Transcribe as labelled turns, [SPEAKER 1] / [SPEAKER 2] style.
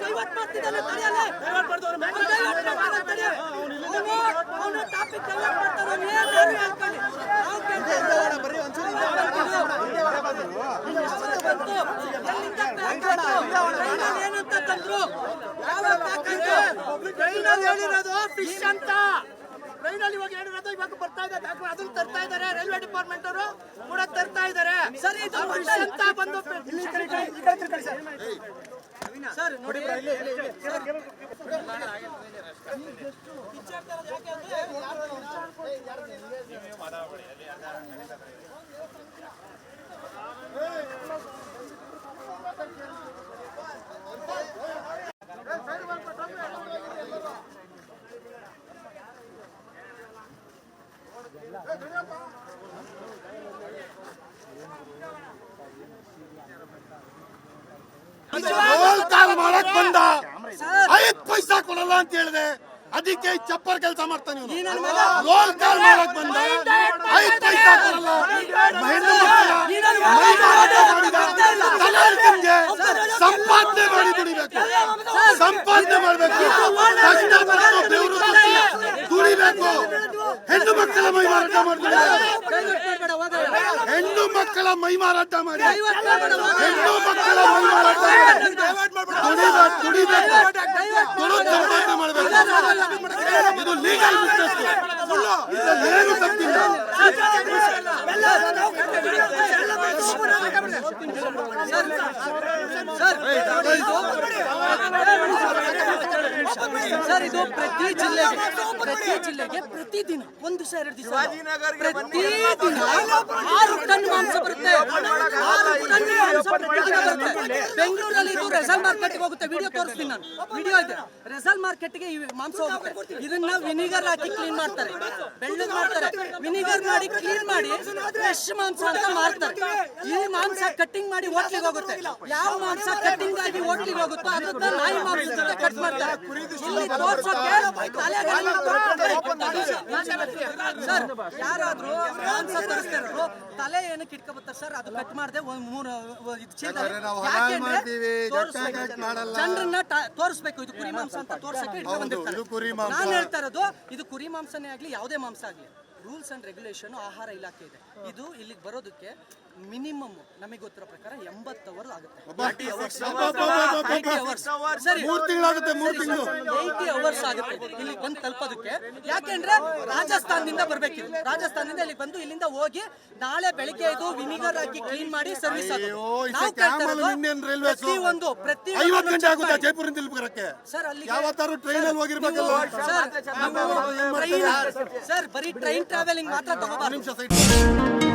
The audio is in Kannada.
[SPEAKER 1] ಕೈವಟ್ ಮಾಡ್ತಿದ್ದಾನೆ, ತಡಿಯಲ್ಲ. ಏನಂತ ತಂದ್ರು ಟ್ರೈನಲ್ಲಿ ಹೇಳಿರೋದು ಫಿಶ್ ಅಂತ ಇವಾಗ ಬರ್ತಾ ಇದೆ ಅದನ್ನ ತರ್ತಾ ಇದ್ದಾರೆ ರೈಲ್ವೆ ಡಿಪಾರ್ಟ್ಮೆಂಟ್ ಅವರು ಕೂಡ ತರ್ತಾ ಇದ್ದಾರೆ ಸರಿ ಫಿಶ್ ಅಂತ ಬಂದು ಸರ್ ನೋಡಿ
[SPEAKER 2] ರೋಲ್ ಮಾಡಕ್ ಬಂದ ಐದ್ ಪೈಸಾ ಕೊಡಲ್ಲ ಅಂತ ಹೇಳಿದೆ ಅದಕ್ಕೆ ಚಪ್ಪರ್ ಕೆಲಸ ಮಾಡ್ತಾನೆ ರೋಲ್ ಕಾಲ್ ಮಾಡಕ್ ಬಂದ ಐದ್ ಪೈಸಾ ಕೊಡಲ್ಲ ಸಂಪಾದನೆ ಮಾಡಿ ದುಡಿಬೇಕು ಸಂಪಾದನೆ ಮಾಡ್ಬೇಕು ಕಷ್ಟಪಟ್ಟು ಬೆವರು ದುಡಿಬೇಕು ಹೆಣ್ಣು ಮಕ್ಕಳ ಮೈ ಮಾರಾಟ
[SPEAKER 1] ಮಾಡ್ತಾರೆ ಮಾಡ್ಬೇಡ
[SPEAKER 2] ಹೆಣ್ಣು ಮಕ್ಕಳ ಮೈ ಮಾರಾಟ ಮಾಡಿ ಹೆಣ್ಣು ಮಕ್ಕಳ ಮೈ ಮಾರಾಟ ಮಾಡಿ ದುಡಿಬೇಕು ದುಡಿಬೇಕು ದುಡಿದು ಸಂಪಾದನೆ ಮಾಡಬೇಕು ಇದು ಲೀಗಲ್ ಬಿಸ್ನೆಸ್ ಏನು ತಪ್ಪಿಲ್ಲ
[SPEAKER 1] ಸರ್ ಇದು ಪ್ರತಿ ಜಿಲ್ಲೆಗೆ ಪ್ರತಿ ಜಿಲ್ಲೆಗೆ ಪ್ರತಿದಿನ ಒಂದು ದಿವಸ ಎರಡು ದಿವಸ ಪ್ರತಿದಿನ ಆರು ಟನ್ ಮಾಂಸ ಬರುತ್ತೆ. ಆರು ಟನ್ ಮಾಂಸ ಪ್ರತಿದಿನ ಬರುತ್ತೆ. ಬೆಂಗಳೂರಲ್ಲಿ ಇದು ರೆಸಲ್ ಮಾರ್ಕೆಟ್ಗೆ ಹೋಗುತ್ತೆ. ವಿಡಿಯೋ ತೋರಿಸ್ತೀನಿ ನಾನು. ವಿಡಿಯೋ ಇದೆ. ರೆಸಲ್ ಮಾರ್ಕೆಟ್ಗೆ ಈ ಮಾಂಸ ಹೋಗುತ್ತೆ. ಇದನ್ನ ವಿನಿಗರ್ ಹಾಕಿ ಕ್ಲೀನ್ ಮಾಡ್ತಾರೆ. ಬೆಳ್ಳಗ್ ಮಾಡ್ತಾರೆ. ವಿನಿಗರ್ ಮಾಡಿ ಕ್ಲೀನ್ ಮಾಡಿ ಫ್ರೆಶ್ ಮಾಂಸ ಅಂತ ಮಾರ್ತಾರೆ ಈ ಮಾಂಸ ಕಟ್ಟಿಂಗ್ ಮಾಡಿ ಹೋಟ್ಲಿಗೆ ಹೋಗುತ್ತೆ. ಯಾವ ಮಾಂಸ ಕಟ್ಟಿಂಗ್ ಆಗಿ ಹೋಟ್ಲಿಗೆ ಹೋಗುತ್ತೋ ಅದನ್ನ ನಾಯಿ ಮಾಂಸ ಕಟ್ ಮಾಡ್ತಾರೆ. ಸರ್ ಯಾರಾದ್ರೂ ತಲೆ ಏನಕ್ಕೆ ಇಟ್ಕೊಬತ್ತಾರೆ ಸರ್ ಅದು ಕಟ್ ಮಾಡದೆ ಒಂದ್ ಮೂರು ಇದು ಚೀಲ
[SPEAKER 2] ನಾವು
[SPEAKER 1] ಯಾಕೆ
[SPEAKER 2] ಮಾಡ್ತೀವಿ,
[SPEAKER 1] ತೋರಿಸ್ಬೇಕು.
[SPEAKER 2] ಕಟ್ ಮಾಡಲ್ಲ.
[SPEAKER 1] ಜನರನ್ನ ತೋರಿಸ್ಬೇಕು ಇದು ಕುರಿ ಮಾಂಸ ಅಂತ ತೋರ್ಸಕ್ಕೆ ನಾನು ಹೇಳ್ತಾ ಇರೋದು ಇದು ಕುರಿ ಮಾಂಸನೇ ಆಗ್ಲಿ ಯಾವುದೇ ಮಾಂಸ ಆಗ್ಲಿ ರೂಲ್ಸ್ ಅಂಡ್ ರೆಗ್ಯುಲೇಷನ್ ಆಹಾರ ಇಲಾಖೆ ಇದೆ. ಇದು ಇಲ್ಲಿಗೆ ಬರೋದಕ್ಕೆ ಮಿನಿಮಮ್ ನಮಗೆ ಗೊತ್ತಿರೋ ಪ್ರಕಾರ ಎಂಬತ್ತು ಅವರ್ ಆಗುತ್ತೆ. ಏಯ್ಟಿ ಅವರ್ಸ್ ಸರಿ
[SPEAKER 2] ಮೂರ್ ತಿಂಗಳಾಗುತ್ತೆ ಮೂರ್ ತಿಂಗಳು.
[SPEAKER 1] ಏಯ್ಟಿ ಅವರ್ಸ್ ಆಗುತ್ತೆ. ಇಲ್ಲಿ ಬಂದು ತಲುಪೋದಕ್ಕೆ. ಯಾಕೆಂದ್ರೆ ರಾಜಸ್ಥಾನದಿಂದ ಬರ್ಬೇಕಿದು ರಾಜಸ್ಥಾನದಿಂದ ಇಲ್ಲಿ ಬಂದು ಇಲ್ಲಿಂದ ಹೋಗಿ ನಾಳೆ ಬೆಳಿಗ್ಗೆ ಇದು ವಿನಿಗರ್ ಹಾಕಿ ಕ್ಲೀನ್ ಮಾಡಿ ಸರ್ವಿಸ್ ಪ್ರತಿ ಒಂದು ಪ್ರತಿ
[SPEAKER 2] ಐವತ್ತು ಗಂಟೆ ಆಗುತ್ತೆ ಜೈಪುರದಿಂದ ಇಲ್ಲಿ
[SPEAKER 1] ಸರ್ ಅಲ್ಲಿ
[SPEAKER 2] ಯಾವತ್ತಾರು ಟ್ರೈನ್ ಅಲ್ಲಿ
[SPEAKER 1] ಸರ್ ಸರ್ ಬರೀ ಟ್ರೈನ್ ಟ್ರಾವೆಲಿಂಗ್ ಮಾತ್ರ ತಗೋಬಾರ್ದು
[SPEAKER 2] ನಿಮಿಷ ಸೈಡ್